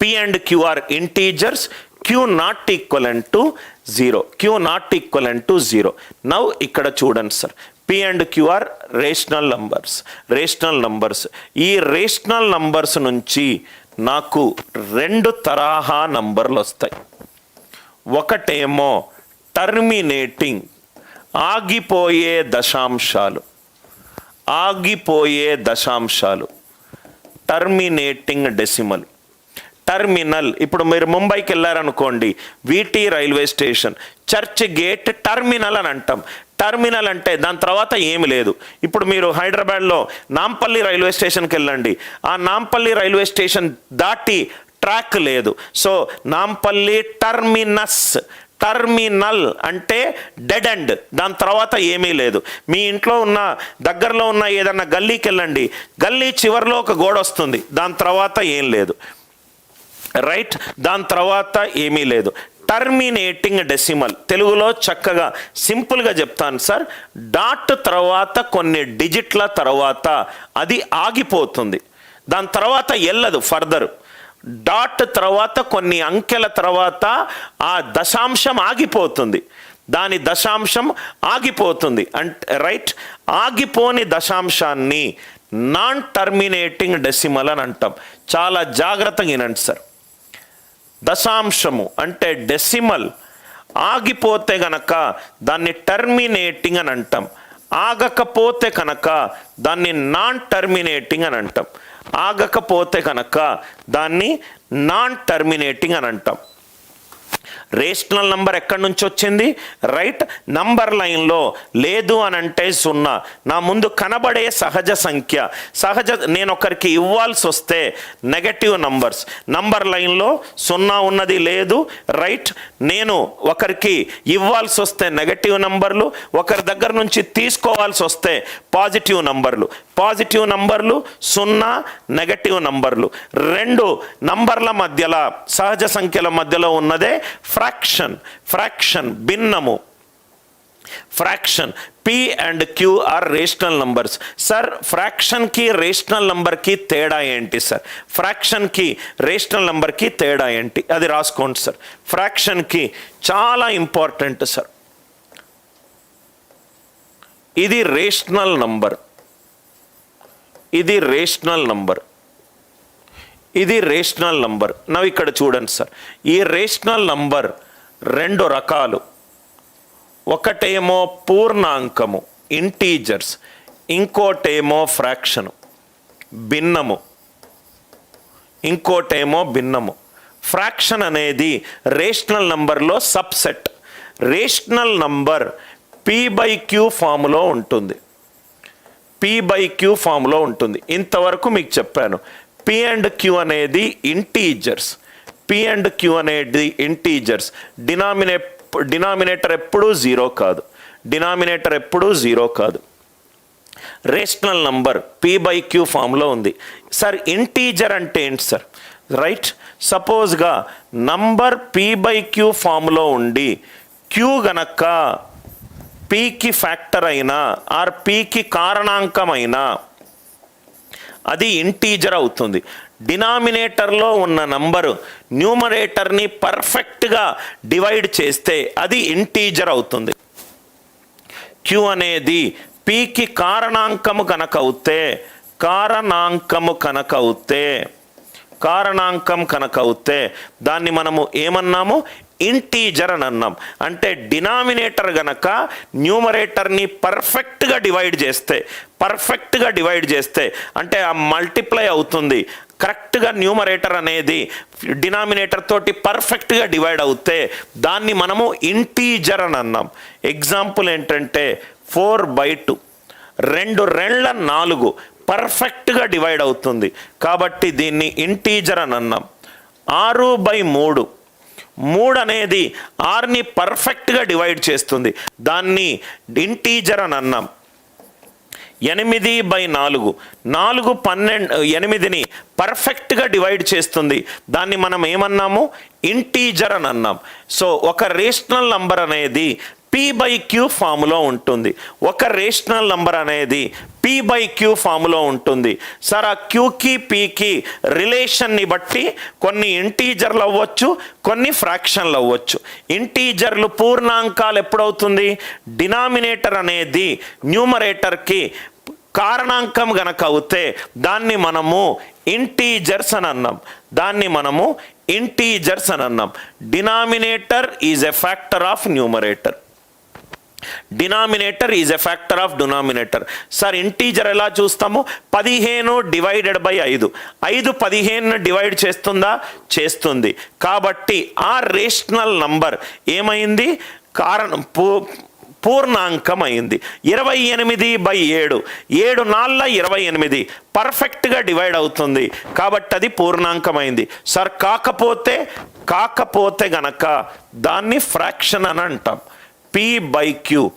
P and Q are integers Q not equivalent to zero Q not equivalent to zero Now, ఇక్కడ చూడండి sir P and Q are rational numbers rational numbers ఈ rational numbers నుంచి నాకు రెండు తరహా నంబర్లు వస్తాయి ఒకటేమో టర్మినేటింగ్ ఆగిపోయే దశాంశాలు ఆగిపోయే దశాంశాలు టర్మినేటింగ్ డెసిమల్ టర్మినల్. ఇప్పుడు మీరు ముంబైకి వెళ్ళారనుకోండి VT railway station. Churchgate terminal అని అంటాం. టర్మినల్ అంటే దాని తర్వాత ఏమి లేదు. ఇప్పుడు మీరు హైదరాబాద్లో నాంపల్లి రైల్వే స్టేషన్కి వెళ్ళండి. ఆ నాంపల్లి రైల్వే స్టేషన్ దాటి ట్రాక్ లేదు. So Nampally terminus. టర్మినల్ అంటే డెడ్ ఎండ్. దాని తర్వాత ఏమీ లేదు. మీ ఇంట్లో ఉన్న దగ్గరలో ఉన్న ఏదన్నా గల్లీకి వెళ్ళండి. గల్లీ చివరిలో ఒక గోడ వస్తుంది. దాని తర్వాత ఏం లేదు. రైట్ దాని తర్వాత ఏమీ లేదు. టర్మినేటింగ్ డెసిమల్ తెలుగులో చక్కగా సింపుల్గా చెప్తాను సార్. డాట్ తర్వాత కొన్ని డిజిట్ల తర్వాత అది ఆగిపోతుంది. దాని తర్వాత వెళ్ళదు ఫర్దర్ డాట్ తర్వాత కొన్ని అంకెల తర్వాత ఆ దశాంశం ఆగిపోతుంది. దాని దశాంశం ఆగిపోతుంది. అంటే రైట్ ఆగిపోని దశాంశాన్ని నాన్ టర్మినేటింగ్ డెసిమల్ అని అంటాం. చాలా జాగ్రత్తగా వినండి సార్. దశాంశము అంటే డెసిమల్. ఆగిపోతే గనక దాన్ని టర్మినేటింగ్ అని అంటాం. ఆగకపోతే కనుక దాన్ని నాన్ టర్మినేటింగ్ అని అంటాం. ఆగకపోతే కనుక దాన్ని నాన్ టర్మినేటింగ్ అని అంటాం. రేషనల్ నంబర్ ఎక్కడి నుంచి వచ్చింది? రైట్ నంబర్ లైన్లో లేదు అని అంటే సున్నా. నా ముందు కనబడే సహజ సంఖ్య. సహజ నేను ఒకరికి ఇవ్వాల్సి వస్తే నెగటివ్ నంబర్స్ నంబర్ లైన్లో సున్నా ఉన్నది లేదు. రైట్ నేను ఒకరికి ఇవ్వాల్సి వస్తే నెగటివ్ నంబర్లు ఒకరి దగ్గర నుంచి తీసుకోవాల్సి వస్తే పాజిటివ్ నంబర్లు పాజిటివ్ నంబర్లు సున్నా నెగటివ్ నంబర్లు. రెండు నంబర్ల మధ్యలో సహజ సంఖ్యల మధ్యలో ఉన్నదే fraction. Fraction భిన్నము. Fraction P and Q are rational numbers sir ఫ్రాక్షన్కి rational నంబర్కి తేడా ఏంటి సార్ ఫ్రాక్షన్కి రేషనల్ నంబర్కి తేడా ఏంటి? అది రాసుకోండి సార్ ఫ్రాక్షన్కి చాలా ఇంపార్టెంట్ సార్ ఇది రేషనల్ నంబర్ ఇది రేషనల్ నంబర్ ఇది రేషనల్ నంబర్ నవ్వు ఇక్కడ చూడండి సార్. ఈ రేషనల్ నంబర్ రెండు రకాలు. ఒకటేమో పూర్ణాంకము ఇంటీజర్స్ ఇంకోటేమో ఫ్రాక్షను భిన్నము. ఇంకోటేమో భిన్నము. ఫ్రాక్షన్ అనేది రేషనల్ నంబర్లో subset rational number P by Q ఫామ్లో ఉంటుంది. పి బై క్యూ ఫామ్లో ఉంటుంది. ఇంతవరకు మీకు చెప్పాను. పి అండ్ క్యూ అనేది ఇంటీజర్స్ పి అండ్ క్యూ అనేది ఇంటీజర్స్ డినామినే డినామినేటర్ ఎప్పుడూ జీరో కాదు. డినామినేటర్ ఎప్పుడూ జీరో కాదు. Rational number P by Q ఫామ్లో ఉంది. సార్ ఇంటీజర్ అంటే ఏంటి సార్ రైట్ సపోజ్గా నంబర్ పి బై క్యూ ఫామ్లో ఉండి క్యూ గనక పీకి ఫ్యాక్టర్ అయినా ఆర్ పీకి కారణాంకమైనా అది ఇంటీజర్ అవుతుంది. డినామినేటర్లో ఉన్న నంబరు న్యూమరేటర్ని పర్ఫెక్ట్గా డివైడ్ చేస్తే అది ఇంటీజర్ అవుతుంది. క్యూ అనేది పీకి కారణాంకము కనుక అవుతే కారణాంకము కనుక అవుతే కారణాంకం కనుక అవుతే దాన్ని మనము ఏమన్నాము? ఇంటీజర్ అని అన్నాం. అంటే డినామినేటర్ గనక న్యూమరేటర్ని పర్ఫెక్ట్గా డివైడ్ చేస్తే పర్ఫెక్ట్గా డివైడ్ చేస్తే అంటే ఆ మల్టిప్లై అవుతుంది. కరెక్ట్గా న్యూమరేటర్ అనేది డినామినేటర్ తోటి పర్ఫెక్ట్గా డివైడ్ అవుతే దాన్ని మనము ఇంటీజర్ అని అన్నాం. ఎగ్జాంపుల్ ఏంటంటే ఫోర్ బై టూ రెండు రెండ్ల నాలుగు పర్ఫెక్ట్గా డివైడ్ అవుతుంది. కాబట్టి దీన్ని ఇంటీజర్ అని అన్నాం. ఆరు బై మూడు. మూడు అనేది ఆర్ని పర్ఫెక్ట్గా డివైడ్ చేస్తుంది. దాన్ని ఇంటీజర్ అని అన్నాం. ఎనిమిది బై నాలుగు. నాలుగు పన్నెండు ఎనిమిదిని పర్ఫెక్ట్గా డివైడ్ చేస్తుంది. దాన్ని మనం ఏమన్నాము? ఇంటీజర్ అని అన్నాం. సో ఒక రేషనల్ నంబర్ అనేది పి బై క్యూ ఫామ్లో ఉంటుంది. ఒక రేషనల్ నంబర్ అనేది పి బై క్యూ ఫామ్లో ఉంటుంది. సార్ ఆ క్యూకి పీకి రిలేషన్ని బట్టి కొన్ని ఇంటీజర్లు అవ్వచ్చు కొన్ని ఫ్రాక్షన్లు అవ్వచ్చు. ఇంటీజర్లు పూర్ణాంకాలు ఎప్పుడవుతుంది? డినామినేటర్ అనేది న్యూమరేటర్కి కారణాంకం గనక అవుతే దాన్ని మనము ఇంటీజర్స్ అని అన్నాం. దాన్ని మనము ఇంటీజర్స్ అని అన్నాం. Denominator is a factor of numerator denominator is a factor of denominator sir integer ఎలా చూస్తాము? పదిహేను డివైడెడ్ బై ఐదు. ఐదు పదిహేను డివైడ్ చేస్తుందా? చేస్తుంది. కాబట్టి ఆ రేషనల్ నంబర్ ఏమైంది? కారణం పూ పూర్ణాంకం అయింది ఇరవై ఎనిమిది బై ఏడు. ఏడు నాళ్ళ ఇరవై ఎనిమిది. పర్ఫెక్ట్గా డివైడ్ అవుతుంది. కాబట్టి అది పూర్ణాంకమైంది. సార్ కాకపోతే కాకపోతే గనక దాన్ని ఫ్రాక్షన్ అని అంటాం. P by Q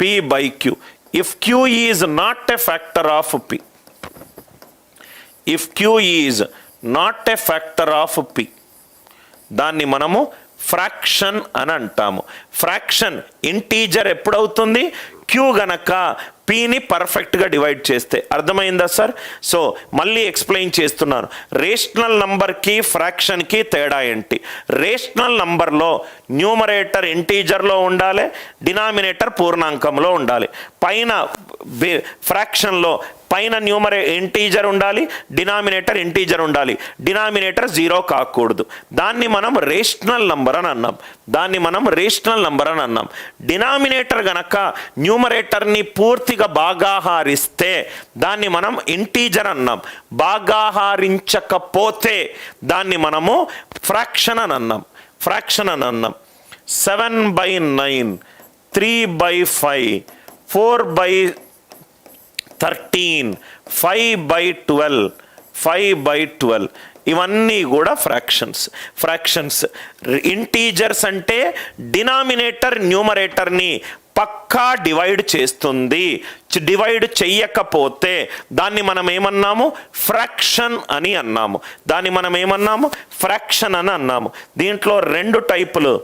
P by Q if Q is not a factor of P if Q is not a factor of P దాన్ని మనము ఫ్రాక్షన్ అని అంటాము. Fraction integer ఎప్పుడవుతుంది? క్యూ గనక పీని పర్ఫెక్ట్గా డివైడ్ చేస్తే. అర్థమైందా సార్? సో మళ్ళీ ఎక్స్ప్లెయిన్ చేస్తున్నాను. రేషనల్ నంబర్కి ఫ్రాక్షన్కి తేడా ఏంటి? రేషనల్ నంబర్లో న్యూమరేటర్ ఇంటీజర్లో ఉండాలి డినామినేటర్ పూర్ణాంకంలో ఉండాలి. పైన ఫ్రాక్షన్లో పైన న్యూమరే ఇంటీజర్ ఉండాలి డినామినేటర్ ఇంటీజర్ ఉండాలి. డినామినేటర్ జీరో కాకూడదు. దాన్ని మనం రేషనల్ నంబర్ అని అన్నాం. దాన్ని మనం రేషనల్ నంబర్ అని అన్నాం. డినామినేటర్ గనక న్యూమరేటర్ని పూర్తిగా బాగాహారిస్తే దాన్ని మనం ఇంటీజర్ అన్నాం. బాగాహారించకపోతే దాన్ని మనము ఫ్రాక్షన్ అని అన్నాం. ఫ్రాక్షన్ అని అన్నాం. Seven by nine three by five four by thirteen five by twelve five by twelve. ఇవన్నీ కూడా ఫ్రాక్షన్స్. ఫ్రాక్షన్స్. ఇంటీజర్స్ అంటే డినామినేటర్ న్యూమరేటర్ని పక్కా డివైడ్ చేస్తుంది. డివైడ్ చెయ్యకపోతే దాన్ని మనం ఏమన్నాము? ఫ్రాక్షన్ అని అన్నాము. దాన్ని మనం ఏమన్నాము? ఫ్రాక్షన్ అని అన్నాము. దీంట్లో రెండు టైపులు.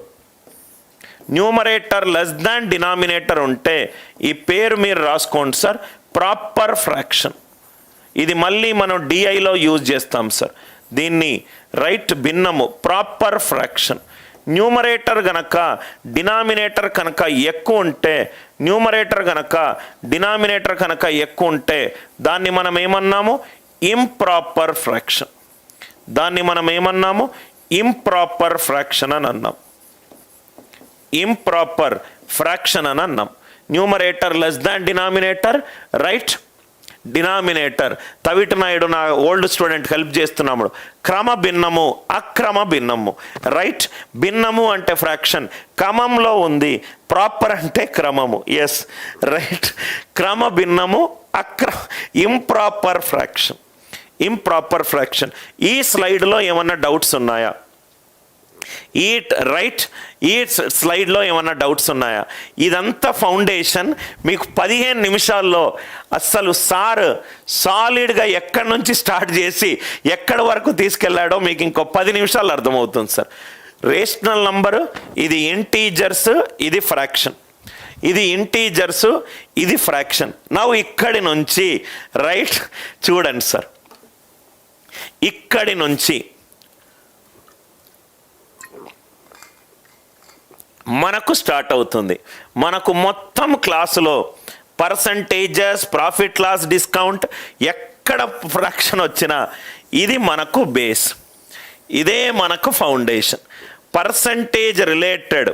న్యూమరేటర్ లెస్ దాన్ డినామినేటర్ ఉంటే ఈ పేరు మీరు రాసుకోండి సార్. Proper fraction. ఇది మళ్ళీ మనం డిఐలో యూజ్ చేస్తాం సార్. దీన్ని రైట్ భిన్నము ప్రాపర్ ఫ్రాక్షన్. న్యూమరేటర్ గనక డినామినేటర్ కనుక ఎక్కువ ఉంటే న్యూమరేటర్ గనక డినామినేటర్ కనుక ఎక్కువ ఉంటే దాన్ని మనం ఏమన్నాము? Improper fraction. దాన్ని మనం ఏమన్నాము? ఇంప్రాపర్ ఫ్రాక్షన్ అని అన్నాం. ఇంప్రాపర్ ఫ్రాక్షన్ అని అన్నాం. Numerator less than denominator right? Denominator. Taviti Naidu నా ఓల్డ్ స్టూడెంట్ హెల్ప్ చేస్తున్నాము క్రమ భిన్నము అక్రమ భిన్నము. రైట్? భిన్నము అంటే ఫ్రాక్షన్. క్రమంలో ఉంది ప్రాపర్ అంటే క్రమము. Yes right? క్రమ భిన్నము అక్ర ఇంప్రాపర్ ఫ్రాక్షన్. Improper fraction. ఈ స్లైడ్లో ఏమన్నా డౌట్స్ ఉన్నాయా? ఈ రైట్ ఈ స్లైడ్లో ఏమన్నా డౌట్స్ ఉన్నాయా? ఇదంతా ఫౌండేషన్ మీకు పదిహేను నిమిషాల్లో అస్సలు సార్ సాలిడ్గా ఎక్కడి నుంచి స్టార్ట్ చేసి ఎక్కడి వరకు తీసుకెళ్ళాడో మీకు ఇంకో పది నిమిషాలు అర్థమవుతుంది సార్. రేషనల్ నంబరు ఇది ఇంటీజర్స్ ఇది ఫ్రాక్షన్ ఇది ఇంటీజర్స్ ఇది ఫ్రాక్షన్ నవ్వు ఇక్కడి నుంచి రైట్ చూడండి సార్. ఇక్కడి నుంచి మనకు స్టార్ట్ అవుతుంది. మనకు మొత్తం క్లాసులో పర్సంటేజెస్ ప్రాఫిట్ లాస్ డిస్కౌంట్ ఎక్కడ ఫ్రాక్షన్ వచ్చినా ఇది మనకు బేస్ ఇదే మనకు ఫౌండేషన్ పర్సంటేజ్ రిలేటెడ్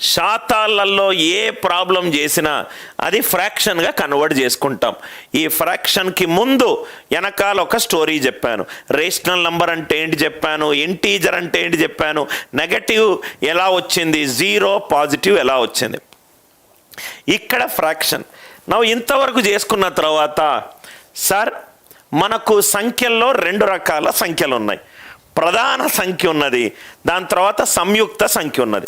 శాతాలలో ఏ ప్రాబ్లం చేసినా అది ఫ్రాక్షన్గా కన్వర్ట్ చేసుకుంటాం. ఈ ఫ్రాక్షన్కి ముందు వెనకాల ఒక స్టోరీ చెప్పాను. రేషనల్ నంబర్ అంటే ఏంటి చెప్పాను. ఇంటీజర్ అంటే ఏంటి చెప్పాను. నెగటివ్ ఎలా వచ్చింది? జీరో పాజిటివ్ ఎలా వచ్చింది? ఇక్కడ ఫ్రాక్షన్. ನಾವು ఇంతవరకు చేసుకున్న తర్వాత సార్ మనకు సంఖ్యల్లో రెండు రకాల సంఖ్యలు ఉన్నాయి ప్రధాన సంఖ్య ఉన్నది దాని తర్వాత సంయుక్త సంఖ్య ఉన్నది.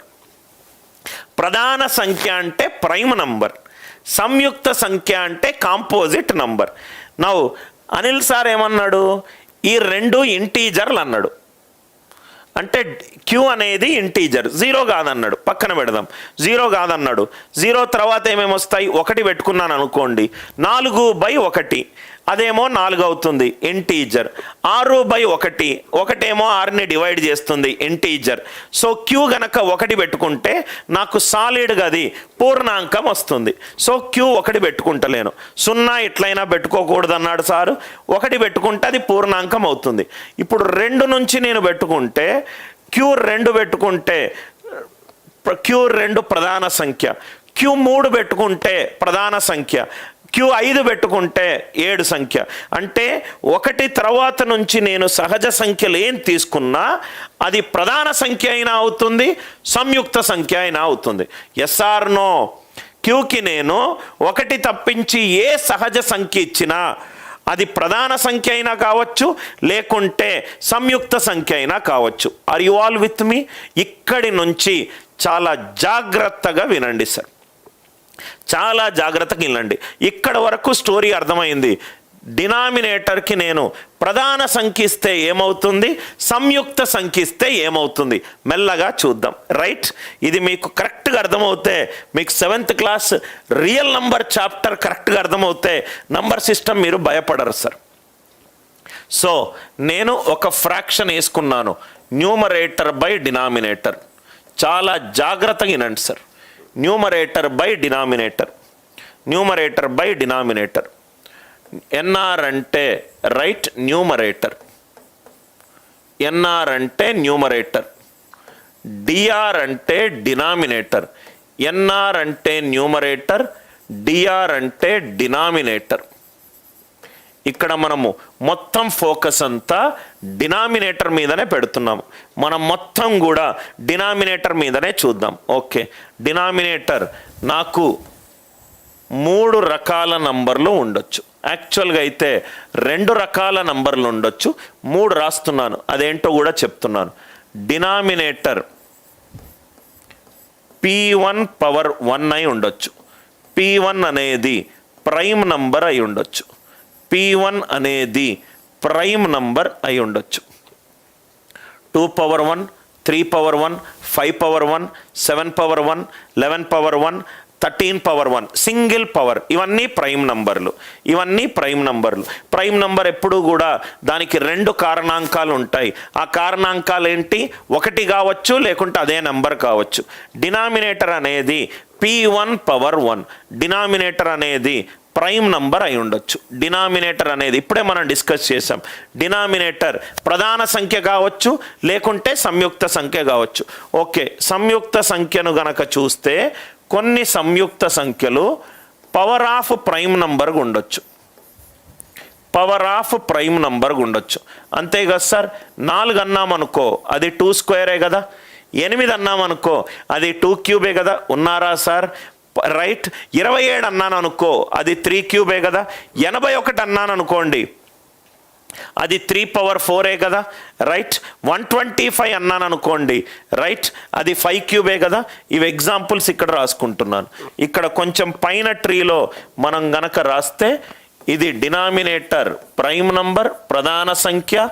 ప్రధాన సంఖ్య అంటే ప్రైమ్ నంబర్ సంయుక్త సంఖ్య అంటే కాంపోజిట్ నంబర్. నవ్వు అనిల్ సార్ ఏమన్నాడు? ఈ రెండు ఇంటీజర్లు అన్నాడు. అంటే క్యూ అనేది ఇంటీజర్ జీరో కాదన్నాడు. పక్కన పెడదాం. జీరో కాదన్నాడు. జీరో తర్వాత ఏమేమి వస్తాయి ఒకటి పెట్టుకున్నాను అనుకోండి. నాలుగు బై ఒకటి. అదేమో నాలుగు అవుతుంది ఇంటీజర్ ఆరు బై ఒకటి ఒకటేమో ఆరుని డివైడ్ చేస్తుంది ఇంటీజర్ సో క్యూ గనక ఒకటి పెట్టుకుంటే నాకు సాలిడ్గా అది పూర్ణాంకం వస్తుంది. సో క్యూ ఒకటి పెట్టుకుంటలేను. సున్నా ఎట్లయినా పెట్టుకోకూడదు అన్నాడు సారు. ఒకటి పెట్టుకుంటే అది పూర్ణాంకం అవుతుంది. ఇప్పుడు రెండు నుంచి నేను పెట్టుకుంటే క్యూ రెండు పెట్టుకుంటే క్యూ రెండు ప్రధాన సంఖ్య. క్యూ మూడు పెట్టుకుంటే ప్రధాన సంఖ్య. క్యూ ఐదు పెట్టుకుంటే ఏడు సంఖ్య. అంటే ఒకటి తర్వాత నుంచి నేను సహజ సంఖ్యలు ఏం తీసుకున్నా అది ప్రధాన సంఖ్య అయినా అవుతుంది సంయుక్త సంఖ్య అయినా అవుతుంది. SR no. క్యూకి నేను ఒకటి తప్పించి ఏ సహజ సంఖ్య ఇచ్చినా అది ప్రధాన సంఖ్య అయినా కావచ్చు లేకుంటే సంయుక్త సంఖ్య అయినా కావచ్చు. Are you all with me ఇక్కడి నుంచి చాలా జాగ్రత్తగా వినండి సార్. చాలా జాగ్రత్తగా వెళ్ళండి ఇక్కడ వరకు స్టోరీ అర్థమైంది. డినామినేటర్కి నేను ప్రధాన సంఖ్య ఇస్తే ఏమవుతుంది? సంయుక్త సంఖ్య ఇస్తే ఏమవుతుంది? మెల్లగా చూద్దాం. రైట్? ఇది మీకు కరెక్ట్గా అర్థమవుతే మీకు seventh class real number chapter కరెక్ట్గా అర్థమవుతే నంబర్ సిస్టమ్ మీరు భయపడరు సార్. సో నేను ఒక ఫ్రాక్షన్ వేసుకున్నాను. Numerator by denominator. చాలా జాగ్రత్తగా వినండి sir. Numerator by denominator. Numerator by denominator. NR అంటే రైట్ న్యూమరేటర్. ఎన్ఆర్ అంటే న్యూమరేటర్. డిఆర్ అంటే డినామినేటర్. ఎన్ఆర్ అంటే న్యూమరేటర్. డిఆర్ అంటే డినామినేటర్. ఇక్కడ మనము మొత్తం ఫోకస్ అంతా డినామినేటర్ మీదనే పెడుతున్నాము. మనం మొత్తం కూడా డినామినేటర్ మీదనే చూద్దాం. ఓకే. డినామినేటర్ నాకు మూడు రకాల నంబర్లు ఉండొచ్చు. యాక్చువల్గా అయితే రెండు రకాల నంబర్లు ఉండొచ్చు. మూడు రాస్తున్నాను. అదేంటో కూడా చెప్తున్నాను. Denominator P one power one అయి ఉండొచ్చు. పీ వన్ అనేది ప్రైమ్ నంబర్ అయి ఉండొచ్చు. పీ వన్ అనేది ప్రైమ్ నంబర్ అయి ఉండొచ్చు. Two power one three power one five power one seven power one eleven power one thirteen power one single power ఇవన్నీ prime నంబర్లు ఇవన్నీ ప్రైమ్ నంబర్లు ప్రైమ్ నంబర్ ఎప్పుడూ కూడా దానికి రెండు కారణాంకాలు ఉంటాయి. ఆ కారణాంకాలు ఏంటి? ఒకటి కావచ్చు లేకుంటే అదే నంబర్ కావచ్చు. డినామినేటర్ అనేది P one power one denominator అనేది ప్రైమ్ నంబర్ అయి ఉండొచ్చు. డినామినేటర్ అనేది ఇప్పుడే మనం డిస్కస్ చేసాం డినామినేటర్ ప్రధాన సంఖ్య కావచ్చు లేకుంటే సంయుక్త సంఖ్య కావచ్చు. ఓకే సంయుక్త సంఖ్యను గనక చూస్తే కొన్ని సంయుక్త సంఖ్యలు పవర్ ఆఫ్ ప్రైమ్ నంబర్ ఉండొచ్చు. పవర్ ఆఫ్ ప్రైమ్ నంబర్ ఉండొచ్చు. అంతే కదా సార్? నాలుగు అన్నామనుకో అది టూ స్క్వేరే కదా? ఎనిమిది అన్నామనుకో అది టూ క్యూబే కదా? ఉన్నారా సార్? రైట్ ఇరవై ఏడు అన్నాను అనుకో అది త్రీ క్యూబే కదా? ఎనభై ఒకటి అన్నాను అనుకోండి అది త్రీ పవర్ ఫోరే కదా? రైట్ వన్ ట్వంటీ ఫైవ్ అన్నాను అనుకోండి రైట్ అది ఫైవ్ క్యూబే కదా? ఇవి ఎగ్జాంపుల్స్ ఇక్కడ రాసుకుంటున్నాను. ఇక్కడ కొంచెం పైన ట్రీలో మనం గనక రాస్తే ఇది డినామినేటర్ ప్రైమ్ నంబర్ ప్రధాన సంఖ్య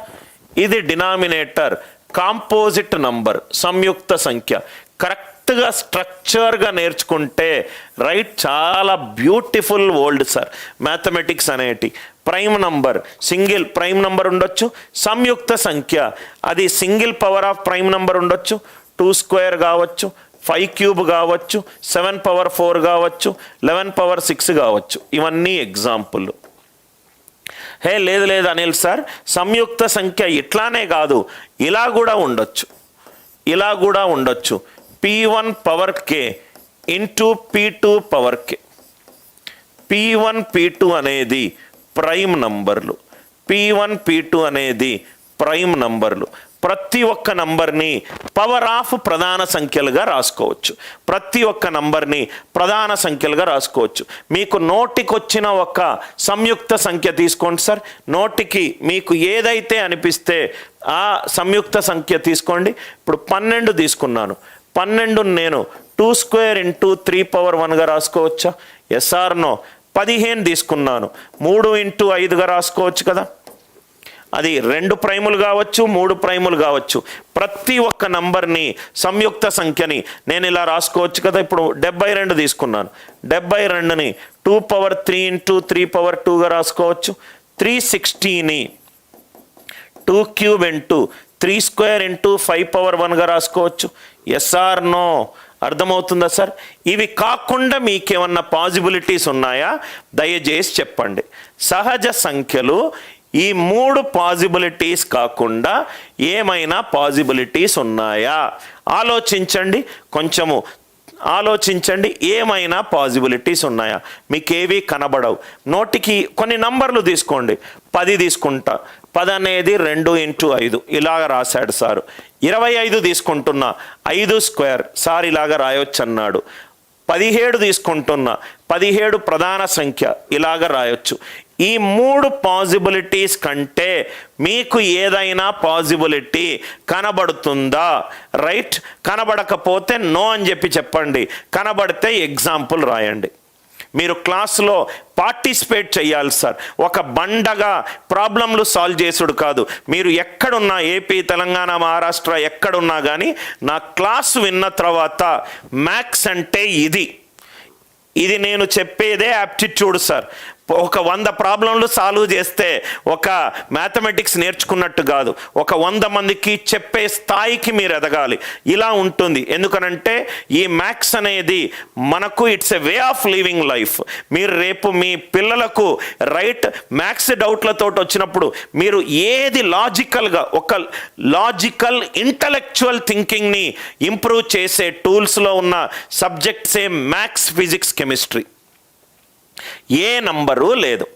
ఇది డినామినేటర్ కాంపోజిట్ నంబర్ సంయుక్త సంఖ్య. కరెక్ట్ కరెక్ట్గా స్ట్రక్చర్గా నేర్చుకుంటే రైట్? చాలా బ్యూటిఫుల్ వరల్డ్ సార్. మ్యాథమెటిక్స్ అనేటి. Prime number single prime number ఉండొచ్చు. సంయుక్త సంఖ్య అది single power of prime number ఉండొచ్చు. టూ స్క్వేర్ కావచ్చు ఫైవ్ క్యూబ్ కావచ్చు సెవెన్ పవర్ ఫోర్ కావచ్చు లెవెన్ పవర్ సిక్స్ కావచ్చు. ఇవన్నీ ఎగ్జాంపుల్. హే లేదు లేదు అనిల్ సార్. సంయుక్త సంఖ్య ఇట్లానే కాదు. ఇలా కూడా ఉండొచ్చు. ఇలా కూడా ఉండొచ్చు. P one power K into P two power K P one P two అనేది ప్రైమ్ నంబర్లు పీ వన్ పీ టూ అనేది ప్రైమ్ నంబర్లు ప్రతి ఒక్క నంబర్ని పవర్ ఆఫ్ ప్రధాన సంఖ్యలుగా రాసుకోవచ్చు. ప్రతి ఒక్క నంబర్ని ప్రధాన సంఖ్యలుగా రాసుకోవచ్చు. మీకు నోటికొచ్చిన ఒక సంయుక్త సంఖ్య తీసుకోండి సార్. నోటికి మీకు ఏదైతే అనిపిస్తే ఆ సంయుక్త సంఖ్య తీసుకోండి. ఇప్పుడు పన్నెండు తీసుకున్నాను. పన్నెండు నేను. Two square into three power వన్గా రాసుకోవచ్చా? ఎస్ఆర్నో పదిహేను తీసుకున్నాను. మూడు ఇంటూ ఐదుగా రాసుకోవచ్చు కదా? అది రెండు ప్రైములు కావచ్చు మూడు ప్రైములు కావచ్చు. ప్రతి ఒక్క నంబర్ని సంయుక్త సంఖ్యని నేను ఇలా రాసుకోవచ్చు కదా? ఇప్పుడు డెబ్బై రెండు తీసుకున్నాను. డెబ్బై రెండుని two power three into three power టూగా రాసుకోవచ్చు. Three సిక్స్టీని two cube into three square into five power వన్గా రాసుకోవచ్చు. Yes or no. అర్థమవుతుందా సార్? ఇవి కాకుండా మీకేమన్నా పాజిబిలిటీస్ ఉన్నాయా? దయచేసి చెప్పండి. సహజ సంఖ్యలు ఈ మూడు పాజిబిలిటీస్ కాకుండా ఏమైనా పాజిబిలిటీస్ ఉన్నాయా? ఆలోచించండి. కొంచెము ఆలోచించండి. ఏమైనా పాజిబిలిటీస్ ఉన్నాయా? మీకేవి కనబడవు. నోటికి కొన్ని నంబర్లు తీసుకోండి. పది తీసుకుంటా. పది అనేది రెండు ఇంటూ ఐదు. ఇలాగ రాశాడు సారు. ఇరవై ఐదు తీసుకుంటున్నా ఐదు స్క్వేర్. సార్ ఇలాగ రాయొచ్చు అన్నాడు పదిహేడు తీసుకుంటున్నా పదిహేడు ప్రధాన సంఖ్య ఇలాగ రాయొచ్చు. ఈ మూడు పాజిబిలిటీస్ కంటే మీకు ఏదైనా పాజిబిలిటీ కనబడుతుందా? రైట్? కనబడకపోతే నో అని చెప్పి చెప్పండి. కనబడితే ఎగ్జాంపుల్ రాయండి. మీరు క్లాస్లో పార్టిసిపేట్ చేయాలి సార్. ఒక బండగా ప్రాబ్లంలు సాల్వ్ చేసుడు కాదు. మీరు ఎక్కడున్నా ఏపీ తెలంగాణ మహారాష్ట్ర ఎక్కడున్నా కానీ నా క్లాస్ విన్న తర్వాత మ్యాథ్స్ అంటే ఇది. ఇది నేను చెప్పేదే యాప్టిట్యూడ్ సార్. ఒక వంద ప్రాబ్లంలు సాల్వ్ చేస్తే ఒక మ్యాథమెటిక్స్ నేర్చుకున్నట్టు కాదు. ఒక వంద మందికి చెప్పే స్థాయికి మీరు ఎదగాలి. ఇలా ఉంటుంది. ఎందుకనంటే ఈ మ్యాథ్స్ అనేది మనకు it's a way of living life. మీరు రేపు మీ పిల్లలకు రైట్ మ్యాథ్స్ డౌట్లతో వచ్చినప్పుడు మీరు ఏది లాజికల్గా ఒక లాజికల్ ఇంటలెక్చువల్ థింకింగ్ని ఇంప్రూవ్ చేసే టూల్స్లో ఉన్న సబ్జెక్ట్సే మ్యాథ్స్ ఫిజిక్స్ కెమిస్ట్రీ. ఏ నంబరు లేదు.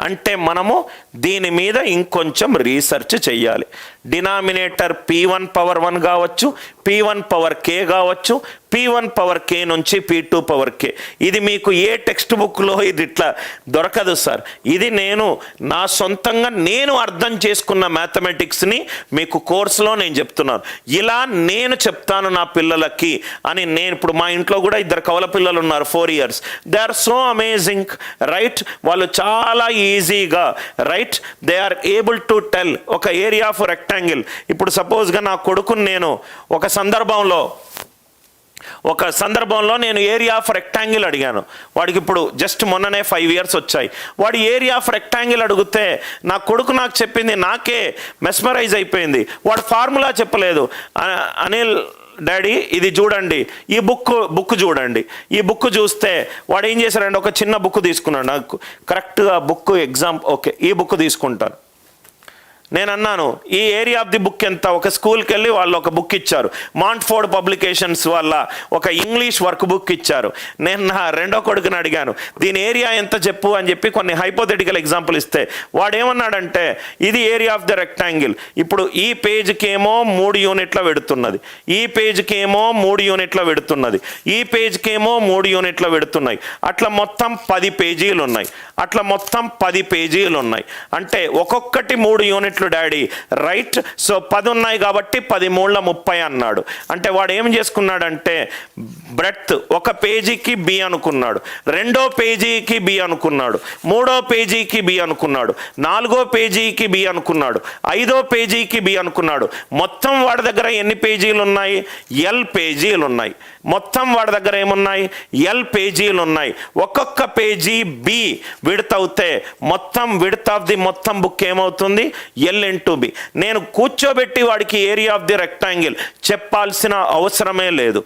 అంటే మనము దీని మీద ఇంకొంచెం రీసెర్చ్ చేయాలి denominator P one power one కావచ్చు పీ వన్ పవర్ కే కావచ్చు పీ వన్ పవర్ కే నుంచి పీ టూ పవర్ కే. ఇది మీకు ఏ టెక్స్ట్ బుక్లో ఇది ఇట్లా దొరకదు సార్. ఇది నేను నా సొంతంగా నేను అర్థం చేసుకున్న మ్యాథమెటిక్స్ని మీకు కోర్సులో నేను చెప్తున్నాను. ఇలా నేను చెప్తాను నా పిల్లలకి అని నేను ఇప్పుడు మా ఇంట్లో కూడా ఇద్దరు కవల పిల్లలు ఉన్నారు four years they are so amazing right వాళ్ళు చాలా ఈజీగా right they are able to tell ఒక ఏరియా ఆఫ్ రెక్టాంగిల్ ఇప్పుడు సపోజ్గా నా కొడుకుని నేను ఒక సందర్భంలో ఒక సందర్భంలో నేను ఏరియా ఆఫ్ రెక్టాంగిల్ అడిగాను. వాడికి ఇప్పుడు జస్ట్ మొన్ననే ఫైవ్ ఇయర్స్ వచ్చాయి. వాడు ఏరియా ఆఫ్ రెక్టాంగిల్ అడిగితే నా కొడుకు నాకు చెప్పింది నాకే మెస్మరైజ్ అయిపోయింది. వాడు ఫార్ములా చెప్పలేదు. అనిల్ డాడీ ఇది చూడండి. ఈ బుక్ బుక్ చూడండి. ఈ బుక్ చూస్తే వాడు ఏం చేశాడంటే ఒక చిన్న బుక్ తీసుకున్నాడు. నాకు కరెక్ట్గా బుక్ ఎగ్జామ్ ఓకే ఈ బుక్ తీసుకుంటాను. నేను అన్నాను ఈ ఏరియా ఆఫ్ ది బుక్ ఎంత? ఒక స్కూల్కి వెళ్ళి వాళ్ళు ఒక బుక్ ఇచ్చారు. మాంట్ఫోర్డ్ పబ్లికేషన్స్ వల్ల ఒక ఇంగ్లీష్ వర్క్ బుక్ ఇచ్చారు. నేను నా రెండో కొడుకుని అడిగాను దీని ఏరియా ఎంత చెప్పు? అని చెప్పి కొన్ని హైపోథెటికల్ ఎగ్జాంపుల్ ఇస్తే వాడేమన్నాడంటే ఇది ఏరియా ఆఫ్ ద రెక్టాంగిల్ ఇప్పుడు ఈ పేజ్కి ఏమో మూడు యూనిట్ల పెడుతున్నది. ఈ పేజ్కి ఏమో మూడు యూనిట్ల పెడుతున్నది. ఈ పేజ్కి ఏమో మూడు యూనిట్ల పెడుతున్నాయి. అట్లా మొత్తం పది పేజీలు ఉన్నాయి. అట్లా మొత్తం పది పేజీలు ఉన్నాయి. అంటే ఒక్కొక్కటి మూడు యూనిట్ యూనిట్లు డాడీ. రైట్? సో పది ఉన్నాయి కాబట్టి పది మూడుల ముప్పై అన్నాడు. అంటే వాడు ఏం చేసుకున్నాడంటే బ్రెత్ ఒక పేజీకి బి అనుకున్నాడు. రెండో పేజీకి బి అనుకున్నాడు. మూడో పేజీకి బి అనుకున్నాడు. నాలుగో పేజీకి బి అనుకున్నాడు. ఐదో పేజీకి బి అనుకున్నాడు. మొత్తం వాడి దగ్గర ఎన్ని పేజీలు ఉన్నాయి ఎల్ పేజీలు ఉన్నాయి మొత్తం వాడి దగ్గర ఏమున్నాయి? ఎల్ పేజీలు ఉన్నాయి ఒక్కొక్క పేజీ బి విడత అవుతే మొత్తం విడత ఆఫ్ ది మొత్తం బుక్ ఏమవుతుంది? ఎల్ ఇంటూ బి నేను కూర్చోబెట్టి వాడికి ఏరియా ఆఫ్ ది రెక్టాంగిల్ చెప్పాల్సిన అవసరమే లేదు.